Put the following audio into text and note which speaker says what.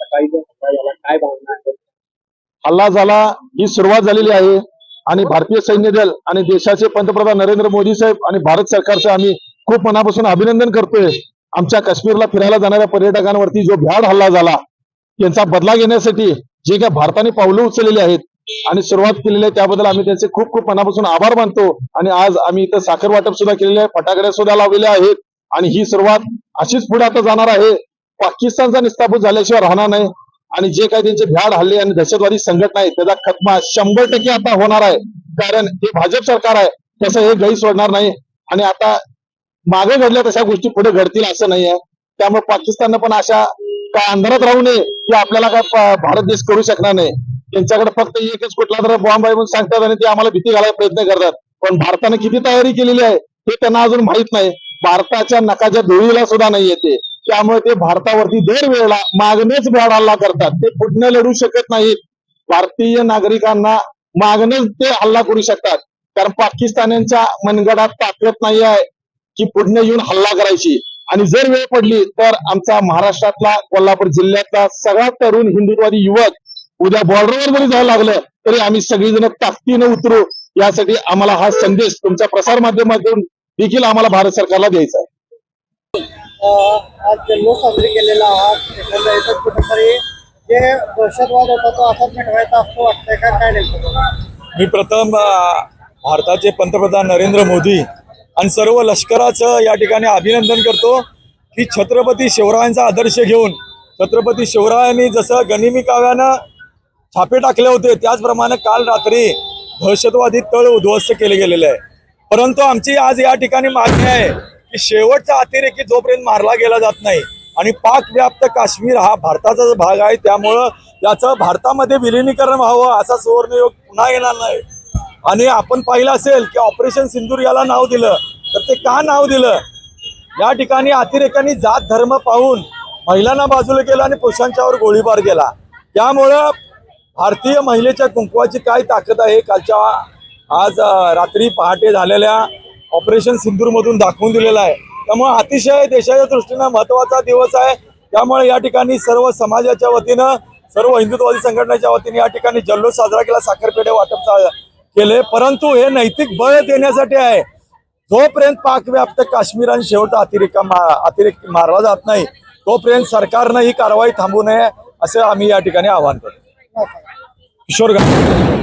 Speaker 1: सकाळी जो हल्ला झाला काय भावना आहे?
Speaker 2: हल्ला झाला ही सुरुवात झालेली आहे. आणि भारतीय सैन्य दल आणि देशाचे पंतप्रधान नरेंद्र मोदी साहेब आणि भारत सरकारचं आम्ही खूप मनापासून अभिनंदन करतोय. आमच्या काश्मीरला फिरायला जाणाऱ्या पर्यटकांवरती जो भ्याड हल्ला झाला त्यांचा बदला घेण्यासाठी जे काय भारताने पावलं उचललेली आहेत आणि सुरुवात केलेली आहे त्याबद्दल आम्ही त्यांचे खूप खूप मनापासून आभार मानतो. आणि आज आम्ही इथं साखर वाटप सुद्धा केलेले आहे फटाकड्या सुद्धा लावलेल्या आहेत. आणि ही सुरुवात अशीच पुढे आता जाणार आहे. पाकिस्तानचा निस्तापूत झाल्याशिवाय राहणार नाही. आणि जे काही त्यांचे भ्याड हल्ले आणि दहशतवादी संघटना आहे त्याचा खतमा शंभर टक्के आता होणार आहे. कारण हे भाजप सरकार आहे तसं हे गळी सोडणार नाही. आणि आता मागे घडल्या तशा गोष्टी पुढे घडतील असं नाही आहे. त्यामुळे पाकिस्ताननं पण अशा काय अंधारात राहू नये की आपल्याला काय भारत देश करू शकणार नाही. त्यांच्याकडे फक्त एकच कुठला तर बॉम्ब आहे म्हणून सांगतात आणि ते आम्हाला भीती घालायला प्रयत्न करतात. पण भारतानं किती तयारी केलेली आहे हे त्यांना अजून माहीत नाही. भारताच्या नकाच्या धुळीला सुद्धा नाही येते. त्यामुळे ते भारतावरती दरवेळेला मागणेच हल्ला करतात. ते कुठनं लढू शकत नाहीत. भारतीय नागरिकांना मागणेच ते हल्ला करू शकतात. कारण पाकिस्तान्यांच्या मनगडात ताकद नाही आहे की पुढने येऊन हल्ला करायची. आणि जर वेळ पडली तर आमचा महाराष्ट्रातला कोल्हापूर जिल्ह्यातला सगळा तरुण हिंदुत्वादी युवक उद्या बॉर्डरवर जरी जायला लागलं तरी आम्ही सगळीजण ताकदीनं उतरू. यासाठी आम्हाला हा संदेश तुमच्या प्रसार माध्यमातून देखील आम्हाला भारत सरकारला द्यायचा आहे.
Speaker 3: आज जल्लोष साजरी केलेला आहात. एकंदरीतच कुठेतरी जे दहशतवाद होता तो असाच मिटवायचा असं वाटतंय का? काय नेमकं
Speaker 4: मी प्रथम भारताचे पंतप्रधान नरेंद्र मोदी आणि सर्व लष्कराचं या ठिकाणी अभिनंदन करतो की छत्रपती शिवरायांचा आदर्श घेऊन छत्रपती शिवरायांनी जसं गनिमी काव्यानं छापे टाकले होते त्याचप्रमाणे काल रात्री दहशतवादी तळ उद्ध्वस्त केले गेलेले आहे. परंतु आमची आज या ठिकाणी मागणी आहे की शेवटचा अतिरेकी जोपर्यंत मारला गेला जात नाही आणि पाकव्याप्त काश्मीर हा भारताचा भाग आहे त्यामुळं याचं भारतामध्ये विलिनीकरण व्हावं असा सुवर्णयोग पुन्हा येणार नाही. आणि आपण पाहिलं असेल की ऑपरेशन सिंदूर याला नाव दिलं तर ते का नाव दिलं? या ठिकाणी अतिरेकांनी जात धर्म पाहून महिलांना बाजूला केलं आणि पुरुषांच्यावर गोळीबार केला. त्यामुळं भारतीय महिलेच्या कुंकवाची काय ताकद आहे? कालच्या आज रात्री पहाटे झालेल्या ऑपरेशन सिंधूरमधून दाखवून दिलेला आहे. त्यामुळे अतिशय देशाच्या दृष्टीनं महत्त्वाचा दिवस आहे. त्यामुळे या ठिकाणी सर्व समाजाच्या वतीनं सर्व हिंदुत्ववादी संघटनेच्या वतीने या ठिकाणी जल्लोष साजरा केला. साखरपेढे वाटप केले. परंतु हे नैतिक बळ देण्यासाठी आहे. जोपर्यंत पाकव्याप्त काश्मीर आणि शेवटचा अतिरेक अतिरेक मारला जात नाही तोपर्यंत सरकारनं ही कारवाई थांबू नये असं आम्ही या ठिकाणी आवाहन करतो. किशोर गांधी.